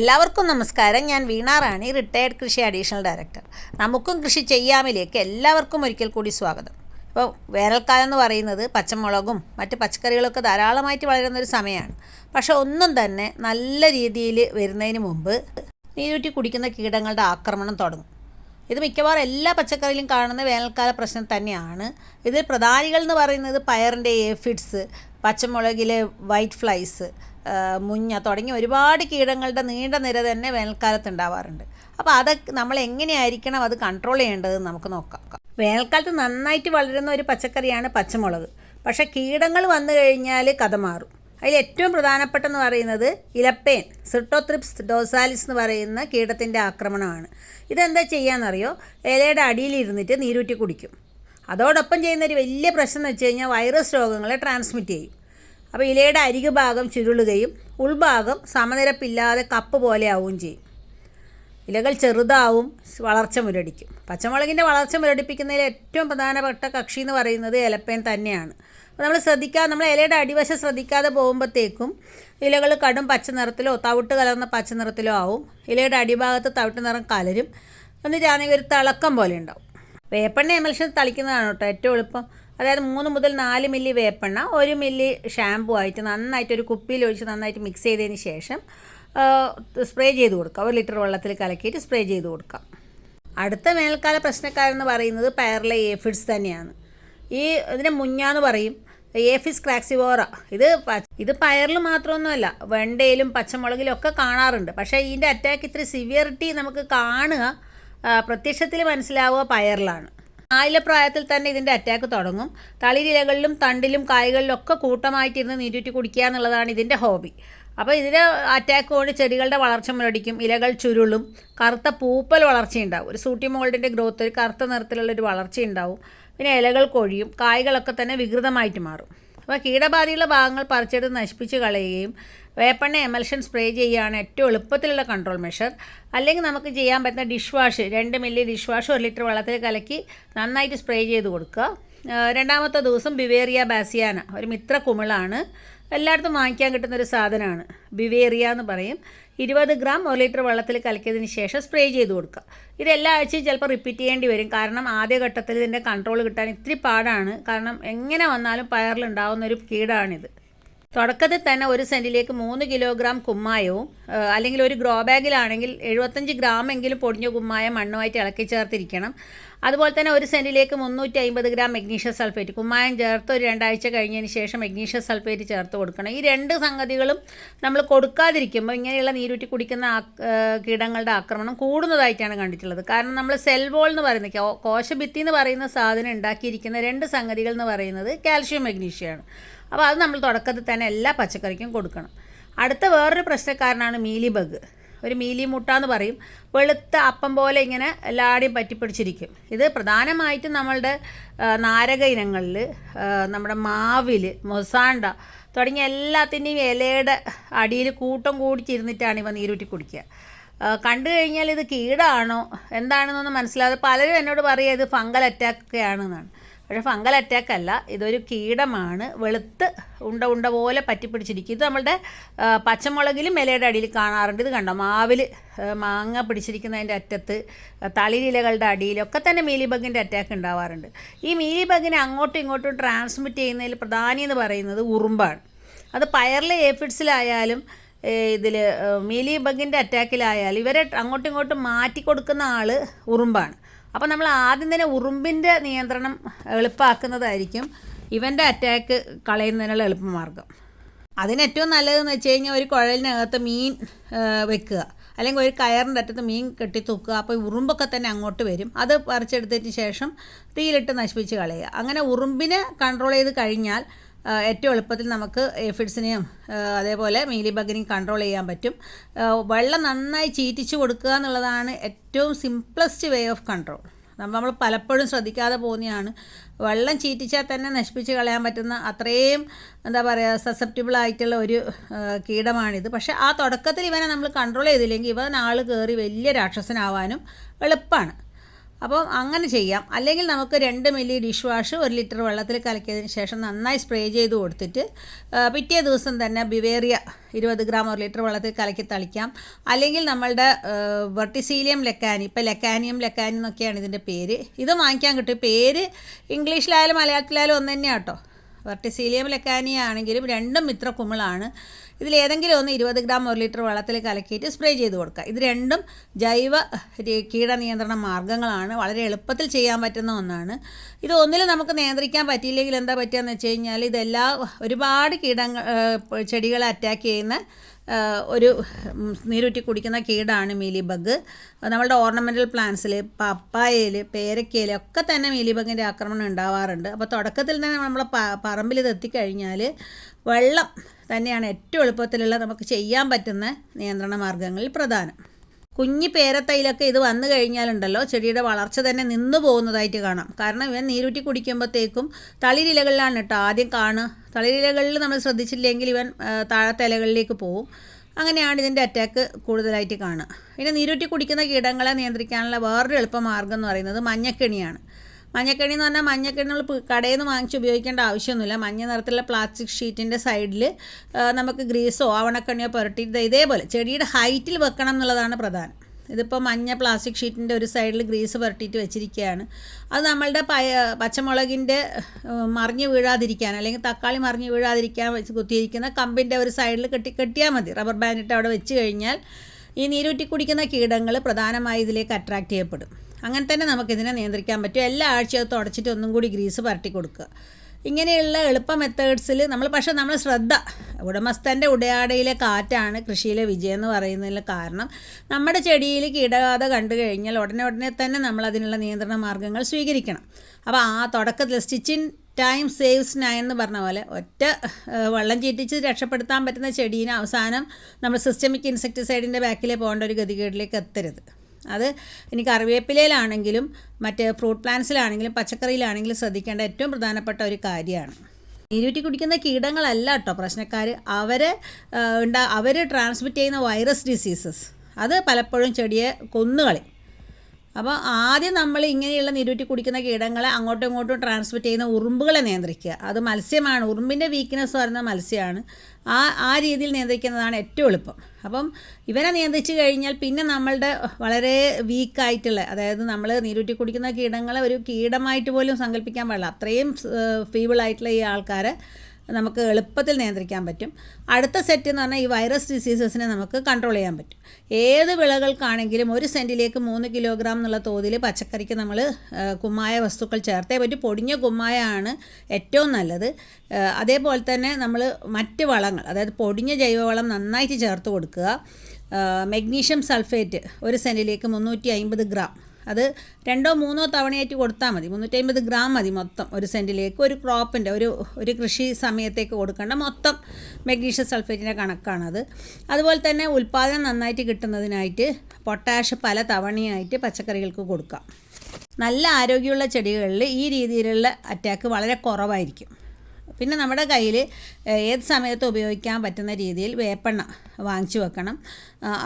എല്ലാവർക്കും നമസ്കാരം. ഞാൻ വീണ റാണി റിട്ടയർഡ് കൃഷി അഡീഷണൽ ഡയറക്ടർ നമുക്കും കൃഷി ചെയ്യാമിലേക്ക് എല്ലാവർക്കും ഒരിക്കൽ കൂടി സ്വാഗതം. ഇപ്പോൾ വേനൽക്കാലം എന്ന് പറയുന്നത് പച്ചമുളകും മറ്റ് പച്ചക്കറികളൊക്കെ ധാരാളമായിട്ട് വളരുന്ന ഒരു സമയമാണ്. പക്ഷെ ഒന്നും തന്നെ നല്ല രീതിയിൽ വരുന്നതിന് മുമ്പ് നീരൂറ്റി കുടിക്കുന്ന കീടങ്ങളുടെ ആക്രമണം തുടങ്ങും. ഇത് മിക്കവാറും എല്ലാ പച്ചക്കറിയിലും കാണുന്ന വേനൽക്കാല പ്രശ്നം തന്നെയാണ്. ഇതിൽ പ്രധാനികൾ എന്ന് പറയുന്നത് പയറിന്റെ എഫിഡ്സ് പച്ചമുളകിലെ വൈറ്റ് ഫ്ലൈസ് മുഞ്ഞ തുടങ്ങി ഒരുപാട് കീടങ്ങളുടെ നീണ്ട നിര തന്നെ വേനൽക്കാലത്ത് ഉണ്ടാവാറുണ്ട് അപ്പോൾ അതൊക്കെ നമ്മൾ എങ്ങനെയായിരിക്കണം അത് കൺട്രോൾ ചെയ്യേണ്ടത് നമുക്ക് നോക്കാം. വേനൽക്കാലത്ത് നന്നായിട്ട് വളരുന്ന ഒരു പച്ചക്കറിയാണ് പച്ചമുളക്. പക്ഷേ കീടങ്ങൾ വന്നു കഴിഞ്ഞാൽ കഥ മാറും. അതിൽ ഏറ്റവും പ്രധാനപ്പെട്ടെന്ന് പറയുന്നത് ഇലപ്പേൻ സിട്ടോത്രിപ്സ് ഡോസാലിസ് എന്ന് പറയുന്ന കീടത്തിന്റെ ആക്രമണമാണ്. ഇതെന്താ ചെയ്യാന്നറിയോ? ഇലയുടെ അടിയിൽ ഇരുന്നിട്ട് നീരൂറ്റി കുടിക്കും. അതോടൊപ്പം ചെയ്യുന്ന ഒരു വലിയ പ്രശ്നം എന്ന് വെച്ച് കഴിഞ്ഞാൽ വൈറസ് രോഗങ്ങളെ ട്രാൻസ്മിറ്റ് ചെയ്യും. അപ്പോൾ ഇലയുടെ അരികു ഭാഗം ചുരുളുകയും ഉൾഭാഗം സമനിരപ്പില്ലാതെ കപ്പ് പോലെ ആവുകയും ചെയ്യും. ഇലകൾ ചെറുതാവും വളർച്ച മുരടിക്കും. പച്ചമുളകിന്റെ വളർച്ച മുരടിപ്പിക്കുന്നതിൽ ഏറ്റവും പ്രധാനപ്പെട്ട കക്ഷി എന്ന് പറയുന്നത് ഇലപ്പേൻ തന്നെയാണ്. അപ്പോൾ നമ്മൾ ശ്രദ്ധിക്കാതെ നമ്മൾ ഇലയുടെ അടിവശം ശ്രദ്ധിക്കാതെ പോകുമ്പോഴത്തേക്കും ഇലകൾ കടും പച്ച നിറത്തിലോ തവിട്ട് കലർന്ന പച്ച നിറത്തിലോ ആവും. ഇലയുടെ അടിഭാഗത്ത് തവിട്ട് നിറം കലരും. എന്നിട്ടാണെങ്കിൽ ഒരു തിളക്കം പോലെ ഉണ്ടാവും. വേപ്പെണ്ണ എമൽഷൻ തളിക്കുന്നതാണ് കേട്ടോ ഏറ്റവും എളുപ്പം. അതായത് മൂന്ന് മുതൽ നാല് മില്ലി വേപ്പെണ്ണ ഒരു മില്ലി ഷാമ്പു ആയിട്ട് നന്നായിട്ട് ഒരു കുപ്പിയിൽ ഒഴിച്ച് നന്നായിട്ട് മിക്സ് ചെയ്തതിന് ശേഷം സ്പ്രേ ചെയ്ത് കൊടുക്കുക. ഒരു ലിറ്റർ വെള്ളത്തിൽ കലക്കിയിട്ട് സ്പ്രേ ചെയ്ത് കൊടുക്കാം അടുത്ത മേൽക്കാല പ്രശ്നക്കാരെന്ന് പറയുന്നത് പയറിലെ ഏഫിഡ്സ് തന്നെയാണ്. ഈ ഇതിനെ മുഞ്ഞാന്ന് പറയും ഏഫിസ് ക്രാക്സിവോറ ഇത് ഇത് പയറിൽ മാത്രമൊന്നുമല്ല വെണ്ടയിലും പച്ചമുളകിലും ഒക്കെ കാണാറുണ്ട്. പക്ഷേ ഇതിന്റെ അറ്റാക്ക് ഇത്ര സിവിയറിറ്റി നമുക്ക് കാണുക പ്രത്യക്ഷത്തിൽ മനസ്സിലാവുക പയറിലാണ്. ആയില പ്രായത്തിൽ തന്നെ ഇതിന്റെ അറ്റാക്ക് തുടങ്ങും. തളിരിലകളിലും തണ്ടിലും കായ്കളിലും ഒക്കെ കൂട്ടമായിട്ടിരുന്ന് നീരൂറ്റി കുടിക്കുക എന്നുള്ളതാണ് ഇതിന്റെ ഹോബി അപ്പോൾ ഇതിന്റെ അറ്റാക്ക് കൊണ്ട് ചെടികളുടെ വളർച്ച മുരടിക്കും ഇലകൾ ചുരുളും കറുത്ത പൂപ്പൽ വളർച്ചയുണ്ടാവും ഒരു സൂട്ടി മോൾഡിന്റെ ഗ്രോത്ത് ഒരു കറുത്ത നിറത്തിലുള്ള ഒരു വളർച്ചയുണ്ടാവും പിന്നെ ഇലകൾ കൊഴിയും കായ്കളൊക്കെ തന്നെ വികൃതമായിട്ട് മാറും. അപ്പോൾ കീടബാധയുള്ള ഭാഗങ്ങൾ പറിച്ചെടുത്ത് നശിപ്പിച്ച് കളയുകയും വേപ്പെണ്ണ എമൽഷൻ സ്പ്രേ ചെയ്യുകയാണ് ഏറ്റവും എളുപ്പത്തിലുള്ള കൺട്രോൾ മെഷർ അല്ലെങ്കിൽ നമുക്ക് ചെയ്യാൻ പറ്റുന്ന ഡിഷ് വാഷ് രണ്ട് മില്ലി ഡിഷ് വാഷ് ഒരു ലിറ്റർ വെള്ളത്തിൽ കലക്കി നന്നായിട്ട് സ്പ്രേ ചെയ്ത് കൊടുക്കുക. രണ്ടാമത്തെ ദിവസം ബിവേറിയ ബാസിയാന ഒരു മിത്ര കുമിളാണ്. എല്ലായിടത്തും വാങ്ങിക്കാൻ കിട്ടുന്ന ഒരു സാധനമാണ്. ബിവേറിയ എന്ന് പറയും. ഇരുപത് ഗ്രാം ഒരു ലിറ്റർ വെള്ളത്തിൽ കലക്കിയതിന് ശേഷം സ്പ്രേ ചെയ്ത് കൊടുക്കുക. ഇത് എല്ലാ ആഴ്ചയും ചിലപ്പോൾ റിപ്പീറ്റ് ചെയ്യേണ്ടി വരും. കാരണം ആദ്യഘട്ടത്തിൽ ഇതിന്റെ കൺട്രോൾ കിട്ടാൻ ഇത്തിരി പാടാണ്. കാരണം എങ്ങനെ വന്നാലും പയറിലുണ്ടാവുന്ന ഒരു കീടാണിത്. തുടക്കത്തിൽ തന്നെ ഒരു സെന്റിലേക്ക് മൂന്ന് കിലോഗ്രാം കുമ്മായവും അല്ലെങ്കിൽ ഒരു ഗ്രോ ബാഗിലാണെങ്കിൽ എഴുപത്തഞ്ച് ഗ്രാം എങ്കിലും പൊടിഞ്ഞ കുമ്മായം മണ്ണുമായിട്ട് ഇളക്കി ചേർത്തിരിക്കണം. അതുപോലെ തന്നെ ഒരു സെന്റിലേക്ക് മുന്നൂറ്റി അമ്പത് ഗ്രാം മെഗ്നീഷ്യം സൾഫേറ്റ്. കുമ്മായം ചേർത്ത് ഒരു രണ്ടാഴ്ച കഴിഞ്ഞതിന് ശേഷം മെഗ്നീഷ്യം സൾഫേറ്റ് ചേർത്ത് കൊടുക്കണം. ഈ രണ്ട് സംഗതികളും നമ്മൾ കൊടുക്കാതിരിക്കുമ്പോൾ ഇങ്ങനെയുള്ള നീരൂറ്റി കുടിക്കുന്ന കീടങ്ങളുടെ ആക്രമണം കൂടുന്നതായിട്ടാണ് കണ്ടിട്ടുള്ളത്. കാരണം നമ്മൾ സെൽവോൾ എന്ന് പറയുന്ന കോശഭിത്തി എന്ന് പറയുന്ന സാധനം ഉണ്ടാക്കിയിരിക്കുന്ന രണ്ട് സംഗതികൾ എന്ന് പറയുന്നത് കാൽഷ്യം മെഗ്നീഷ്യമാണ് അപ്പോൾ അത് നമ്മൾ തുടക്കത്തിൽ തന്നെ എല്ലാ പച്ചക്കറിക്കും കൊടുക്കണം. അടുത്ത വേറൊരു പ്രശ്നക്കാരനാണ് മീലി ബഗ് ഒരു മീലി മുട്ട എന്ന് പറയും. വെളുത്ത അപ്പം പോലെ ഇങ്ങനെ എല്ലാടെയും പറ്റിപ്പിടിച്ചിരിക്കും. ഇത് പ്രധാനമായിട്ടും നമ്മളുടെ നാരക ഇനങ്ങളിൽ നമ്മുടെ മാവിൽ മൊസാണ്ട തുടങ്ങിയ എല്ലാത്തിന്റെയും ഇലയുടെ അടിയിൽ കൂട്ടം കൂടിച്ചിരുന്നിട്ടാണ് ഇവ നീരൂറ്റി കുടിക്കുക. കണ്ടു കഴിഞ്ഞാൽ ഇത് കീടാണോ? എന്താണെന്നൊന്നും മനസ്സിലാതെ പലരും എന്നോട് പറയുക ഇത് ഫംഗൽ അറ്റാക്ക് ഒക്കെ ആണെന്നാണ് പക്ഷേ ഫംഗൽ അറ്റാക്ക് അല്ല ഇതൊരു കീടമാണ്. വെളുത്ത് ഉണ്ട ഉണ്ട പോലെ പറ്റിപ്പിടിച്ചിരിക്കും. ഇത് നമ്മളുടെ പച്ചമുളകിൽ ഇലയുടെ അടിയിൽ കാണാറുണ്ട്. ഇത് കണ്ടോ? മാവിൽ മാങ്ങ പിടിച്ചിരിക്കുന്നതിന്റെ അറ്റത്ത് തളിരിലകളുടെ അടിയിലൊക്കെ തന്നെ മീലി ബഗിന്റെ അറ്റാക്ക് ഉണ്ടാവാറുണ്ട്. ഈ മീലി ബഗിനെ അങ്ങോട്ടും ഇങ്ങോട്ടും ട്രാൻസ്മിറ്റ് ചെയ്യുന്നതിൽ പ്രധാനി എന്ന് പറയുന്നത് ഉറുമ്പാണ്. അത് പയറിലെ ഏഫിഡ്സിലായാലും ഇതിൽ മീലി ബഗിന്റെ അറ്റാക്കിലായാലും ഇവരെ അങ്ങോട്ടും ഇങ്ങോട്ടും മാറ്റി കൊടുക്കുന്ന ആൾ ഉറുമ്പാണ്. അപ്പോൾ നമ്മൾ ആദ്യം തന്നെ ഉറുമ്പിന്റെ നിയന്ത്രണം എളുപ്പമാക്കുന്നതായിരിക്കും ഇവന്റെ അറ്റാക്ക് കളയുന്നതിനുള്ള എളുപ്പമാർഗം. അതിന് ഏറ്റവും നല്ലതെന്ന് വെച്ച് കഴിഞ്ഞാൽ ഒരു കുഴലിനകത്ത് മീൻ വെക്കുക. അല്ലെങ്കിൽ ഒരു കയറിന്റെ അറ്റത്ത് മീൻ കെട്ടി തൂക്കുക. അപ്പോൾ ഉറുമ്പൊക്കെ തന്നെ അങ്ങോട്ട് വരും. അത് പറിച്ചെടുത്തതിന് ശേഷം തീയിലിട്ട് നശിപ്പിച്ച് കളയുക. അങ്ങനെ ഉറുമ്പിനെ കൺട്രോൾ ചെയ്ത് കഴിഞ്ഞാൽ ഏറ്റവും എളുപ്പത്തിൽ നമുക്ക് എഫിഡ്സിനെയും അതേപോലെ മീലി ബഗിനെയും കൺട്രോൾ ചെയ്യാൻ പറ്റും. വെള്ളം നന്നായി ചീറ്റിച്ച് കൊടുക്കുക എന്നുള്ളതാണ് ഏറ്റവും സിംപ്ലസ്റ്റ് വേ ഓഫ് കൺട്രോൾ നമ്മൾ പലപ്പോഴും ശ്രദ്ധിക്കാതെ പോകുന്നതാണ്. വെള്ളം ചീറ്റിച്ചാൽ തന്നെ നശിപ്പിച്ച് കളയാൻ പറ്റുന്ന അത്രയും എന്താ പറയുക സസെപ്റ്റബിൾ ആയിട്ടുള്ള ഒരു കീടമാണിത്. പക്ഷേ ആ തുടക്കത്തിൽ ഇവനെ നമ്മൾ കൺട്രോൾ ചെയ്തില്ലെങ്കിൽ ഇവൻ ആൾ കയറി വലിയ രാക്ഷസനാവാനും എളുപ്പമാണ് അപ്പം അങ്ങനെ ചെയ്യാം. അല്ലെങ്കിൽ നമുക്ക് രണ്ട് മില്ലി ഡിഷ് വാഷ് ഒരു ലിറ്റർ വെള്ളത്തിൽ കലക്കിയതിന് ശേഷം നന്നായി സ്പ്രേ ചെയ്ത് കൊടുത്തിട്ട് പിറ്റേ ദിവസം തന്നെ ബിവേറിയ ഇരുപത് ഗ്രാം ഒരു ലിറ്റർ വെള്ളത്തിൽ കലക്കി തളിക്കാം. അല്ലെങ്കിൽ നമ്മളുടെ വെർട്ടിസീലിയം ലെക്കാനി ഇപ്പോൾ ലെക്കാനിയം ലെക്കാനി എന്നൊക്കെയാണ് ഇതിന്റെ പേര്. ഇത് വാങ്ങിക്കാൻ കിട്ടും. പേര് ഇംഗ്ലീഷിലായാലും മലയാളത്തിലായാലും ഒന്ന് തന്നെയാണ് കേട്ടോ. വെർട്ടിസീലിയം ലെക്കാനി ആണെങ്കിലും രണ്ടും മിത്ര കുമിളാണ്. ഇതിലേതെങ്കിലും ഒന്ന് ഇരുപത് ഗ്രാം ഒരു ലിറ്റർ വെള്ളത്തിൽ കലക്കിയിട്ട് സ്പ്രേ ചെയ്ത് കൊടുക്കുക. ഇത് രണ്ടും ജൈവ കീട കീടനിയന്ത്രണ മാർഗങ്ങളാണ് വളരെ എളുപ്പത്തിൽ ചെയ്യാൻ പറ്റുന്ന ഒന്നാണ്. ഇത് ഒന്നിലും നമുക്ക് നിയന്ത്രിക്കാൻ പറ്റിയില്ലെങ്കിൽ എന്താ പറ്റുകയെന്ന് വെച്ച് കഴിഞ്ഞാൽ ഇതെല്ലാ ഒരുപാട് കീടങ്ങൾ ചെടികളെ അറ്റാക്ക് ചെയ്യുന്ന ഒരു നീരുറ്റി കുടിക്കുന്ന കീടാണ് മീലിബഗ്. നമ്മളുടെ ഓർണമെന്റൽ പ്ലാന്റ്സിൽ പപ്പായയിൽ പേരക്കയിൽ ഒക്കെ തന്നെ മീലിബഗിന്റെ ആക്രമണം ഉണ്ടാവാറുണ്ട്. അപ്പോൾ തുടക്കത്തിൽ തന്നെ നമ്മളെ പ- പറമ്പിൽ ഇത് എത്തിക്കഴിഞ്ഞാൽ വെള്ളം തന്നെയാണ് ഏറ്റവും എളുപ്പത്തിലുള്ള നമുക്ക് ചെയ്യാൻ പറ്റുന്ന നിയന്ത്രണ മാർഗങ്ങളിൽ പ്രധാനം. കുഞ്ഞി പേരത്തൈലൊക്കെ ഇത് വന്നു കഴിഞ്ഞാലുണ്ടല്ലോ ചെടിയുടെ വളർച്ച തന്നെ നിന്നു പോകുന്നതായിട്ട് കാണാം. കാരണം ഇവൻ നീരൂറ്റി കുടിക്കുമ്പോഴത്തേക്കും തളിരിലകളിലാണ് കേട്ടോ ആദ്യം കാണുക. തളിരിലകളിൽ നമ്മൾ ശ്രദ്ധിച്ചില്ലെങ്കിൽ ഇവൻ താഴത്തെ ഇലകളിലേക്ക് പോകും അങ്ങനെയാണ് ഇതിന്റെ അറ്റാക്ക് കൂടുതലായിട്ട് കാണുക. പിന്നെ നീരൂറ്റി കുടിക്കുന്ന കീടങ്ങളെ നിയന്ത്രിക്കാനുള്ള വേറൊരു എളുപ്പമാർഗം എന്ന് പറയുന്നത് മഞ്ഞക്കെണിയാണ്. മഞ്ഞക്കെണി എന്ന് പറഞ്ഞാൽ മഞ്ഞക്കണി നമ്മൾ കടയിൽ നിന്ന് വാങ്ങിച്ച് ഉപയോഗിക്കേണ്ട ആവശ്യമൊന്നുമില്ല. മഞ്ഞ നിറത്തിലുള്ള പ്ലാസ്റ്റിക് ഷീറ്റിന്റെ സൈഡിൽ നമുക്ക് ഗ്രീസോ ആവണക്കണിയോ പുരട്ടിയിട്ട് ഇതേപോലെ ചെടിയുടെ ഹൈറ്റിൽ വെക്കണം എന്നുള്ളതാണ് പ്രധാനം. ഇതിപ്പോൾ മഞ്ഞ പ്ലാസ്റ്റിക് ഷീറ്റിന്റെ ഒരു സൈഡിൽ ഗ്രീസ് പുരട്ടിയിട്ട് വെച്ചിരിക്കുകയാണ്. അത് നമ്മളുടെ പയ പച്ചമുളകിന്റെ മറിഞ്ഞ് വീഴാതിരിക്കാൻ അല്ലെങ്കിൽ തക്കാളി മറിഞ്ഞു വീഴാതിരിക്കാൻ വെച്ച് കുത്തിയിരിക്കുന്ന കമ്പിന്റെ ഒരു സൈഡിൽ കെട്ടി കെട്ടിയാൽ മതി. റബ്ബർ ബാൻഡിട്ട് അവിടെ വെച്ച് കഴിഞ്ഞാൽ ഈ നീരൂറ്റി കുടിക്കുന്ന കീടങ്ങൾ പ്രധാനമായി ഇതിലേക്ക് അട്രാക്റ്റ് ചെയ്യപ്പെടും. അങ്ങനെ തന്നെ നമുക്കിതിനെ നിയന്ത്രിക്കാൻ പറ്റും. എല്ലാ ആഴ്ചയും തുടച്ചിട്ട് ഒന്നും കൂടി ഗ്രീസ് പരട്ടി കൊടുക്കുക. ഇങ്ങനെയുള്ള എളുപ്പ മെത്തേഡ്സിൽ നമ്മൾ പക്ഷേ നമ്മൾ ശ്രദ്ധ ഉടമസ്ഥന്റെ ഉടയാടയിലെ കാറ്റാണ് കൃഷിയിലെ വിജയം എന്ന് പറയുന്നതിന് കാരണം. നമ്മുടെ ചെടിയിൽ കീടബാധ കണ്ടു കഴിഞ്ഞാൽ ഉടനെ ഉടനെ തന്നെ നമ്മൾ അതിനുള്ള നിയന്ത്രണ മാർഗങ്ങൾ സ്വീകരിക്കണം. അപ്പോൾ ആ തുടക്കത്തിൽ സ്റ്റിച്ചിൻ ടൈം സേവ്സ് നയൻ എന്ന് പറഞ്ഞ പോലെ ഒറ്റ വെള്ളം ചീറ്റിച്ച് രക്ഷപ്പെടുത്താൻ പറ്റുന്ന ചെടീനെ അവസാനം നമ്മൾ സിസ്റ്റമിക് ഇൻസെക്ടിസൈഡിന്റെ ബാക്കിലേ പോകേണ്ട ഒരു ഗതികേടിലേക്ക് എത്തരുത്. അത് ഇനി കറിവേപ്പിലയിലാണെങ്കിലും മറ്റ് ഫ്രൂട്ട് പ്ലാന്റ്സിലാണെങ്കിലും പച്ചക്കറിയിലാണെങ്കിലും ശ്രദ്ധിക്കേണ്ട ഏറ്റവും പ്രധാനപ്പെട്ട ഒരു കാര്യമാണ്. നീരൂറ്റി കുടിക്കുന്ന കീടങ്ങളല്ല കേട്ടോ പ്രശ്നക്കാർ അവർ ഉണ്ടാ അവർ ട്രാൻസ്മിറ്റ് ചെയ്യുന്ന വൈറസ് ഡിസീസസ് അത് പലപ്പോഴും ചെടിയെ കൊന്നുകളയും. അപ്പോൾ ആദ്യം നമ്മൾ ഇങ്ങനെയുള്ള നീരൂറ്റി കുടിക്കുന്ന കീടങ്ങളെ അങ്ങോട്ടും ഇങ്ങോട്ടും ട്രാൻസ്മിറ്റ് ചെയ്യുന്ന ഉറുമ്പുകളെ നിയന്ത്രിക്കുക. അത് മത്സ്യമാണ്. ഉറുമ്പിന്റെ വീക്ക്നെസ് പറയുന്ന മത്സ്യമാണ് ആ ആ രീതിയിൽ നിയന്ത്രിക്കുന്നതാണ് ഏറ്റവും എളുപ്പം. അപ്പം ഇവരെ നിയന്ത്രിച്ച് കഴിഞ്ഞാൽ പിന്നെ നമ്മളുടെ വളരെ വീക്കായിട്ടുള്ള അതായത് നമ്മൾ നീരൂറ്റി കുടിക്കുന്ന കീടങ്ങളെ ഒരു കീടമായിട്ട് പോലും സങ്കല്പിക്കാൻ പാടില്ല. അത്രയും ഫീബിളായിട്ടുള്ള ഈ ആൾക്കാരെ നമുക്ക് എളുപ്പത്തിൽ നിയന്ത്രിക്കാൻ പറ്റും. അടുത്ത സെറ്റ് എന്ന് പറഞ്ഞാൽ ഈ വൈറസ് ഡിസീസസിനെ നമുക്ക് കൺട്രോൾ ചെയ്യാൻ പറ്റും. ഏത് വിളകൾക്കാണെങ്കിലും ഒരു സെന്റിലേക്ക് മൂന്ന് കിലോഗ്രാം എന്നുള്ള തോതിൽ പച്ചക്കറിക്ക് നമ്മൾ കുമ്മായ വസ്തുക്കൾ ചേർത്തേ പറ്റും. പൊടിഞ്ഞ കുമ്മായമാണ് ഏറ്റവും നല്ലത്. അതേപോലെ തന്നെ നമ്മൾ മറ്റ് വളങ്ങൾ അതായത് പൊടിഞ്ഞ ജൈവവളം നന്നായിട്ട് ചേർത്ത് കൊടുക്കുക. മെഗ്നീഷ്യം സൾഫേറ്റ് ഒരു സെന്റിലേക്ക് മുന്നൂറ്റി ഗ്രാം അത് രണ്ടോ മൂന്നോ തവണയായിട്ട് കൊടുത്താൽ മതി. മുന്നൂറ്റി അമ്പത് ഗ്രാം മതി മൊത്തം ഒരു സെന്റിലേക്ക് ഒരു ക്രോപ്പിന്റെ ഒരു ഒരു കൃഷി സമയത്തേക്ക് കൊടുക്കേണ്ട മൊത്തം മെഗ്നീഷ്യം സൾഫേറ്റിന്റെ കണക്കാണത് അതുപോലെ തന്നെ ഉൽപ്പാദനം നന്നായിട്ട് കിട്ടുന്നതിനായിട്ട് പൊട്ടാഷ് പല തവണയായിട്ട് പച്ചക്കറികൾക്ക് കൊടുക്കാം. നല്ല ആരോഗ്യമുള്ള ചെടികളിൽ ഈ രീതിയിലുള്ള അറ്റാക്ക് വളരെ കുറവായിരിക്കും. പിന്നെ നമ്മുടെ കയ്യിൽ ഏത് സമയത്ത് ഉപയോഗിക്കാൻ പറ്റുന്ന രീതിയിൽ വേപ്പെണ്ണ വാങ്ങിച്ചു വെക്കണം.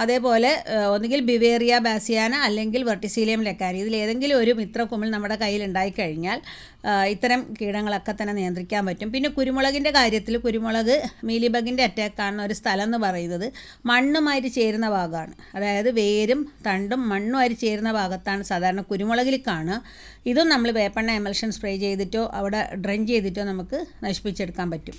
അതേപോലെ ഒന്നുകിൽ ബിവേറിയ ബാസിയാന അല്ലെങ്കിൽ വെർട്ടിസീലിയം ലെക്കാരി. ഇതിൽ ഏതെങ്കിലും ഒരു മിത്രക്കുമിൾ നമ്മുടെ കയ്യിൽ ഉണ്ടായിക്കഴിഞ്ഞാൽ കഴിഞ്ഞാൽ ഇത്തരം കീടങ്ങളൊക്കെ തന്നെ നിയന്ത്രിക്കാൻ പറ്റും. പിന്നെ കുരുമുളകിന്റെ കാര്യത്തിൽ കുരുമുളക് മീലിബഗിന്റെ അറ്റാക്ക് കാണുന്ന ഒരു സ്ഥലം എന്ന് പറയുന്നത്. മണ്ണുമായിട്ട് ചേരുന്ന ഭാഗമാണ്. അതായത് വേരും തണ്ടും മണ്ണുമായിട്ട് ചേരുന്ന ഭാഗത്താണ് സാധാരണ കുരുമുളകിൽ കാണുക. ഇതും നമ്മൾ വേപ്പെണ്ണ എമൽഷൻ സ്പ്രേ ചെയ്തിട്ടോ അവിടെ ഡ്രൈൻ ചെയ്തിട്ടോ നമുക്ക് നശിപ്പിച്ചെടുക്കാൻ പറ്റും.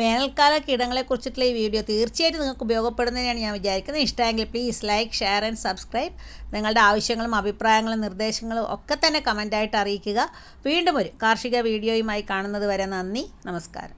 വേനൽക്കാല കീടങ്ങളെക്കുറിച്ചിട്ടുള്ള ഈ വീഡിയോ തീർച്ചയായിട്ടും നിങ്ങൾക്ക് ഉപയോഗപ്പെടുന്നതിനാണ് ഞാൻ വിചാരിക്കുന്നത്. ഇഷ്ടമെങ്കിൽ please like share and subscribe നിങ്ങളുടെ ആവശ്യങ്ങളും അഭിപ്രായങ്ങളും നിർദ്ദേശങ്ങളും ഒക്കെ തന്നെ കമന്റായിട്ട് അറിയിക്കുക. വീണ്ടും ഒരു കാർഷിക വീഡിയോയുമായി കാണുന്നത് വരെ നന്ദി. നമസ്കാരം.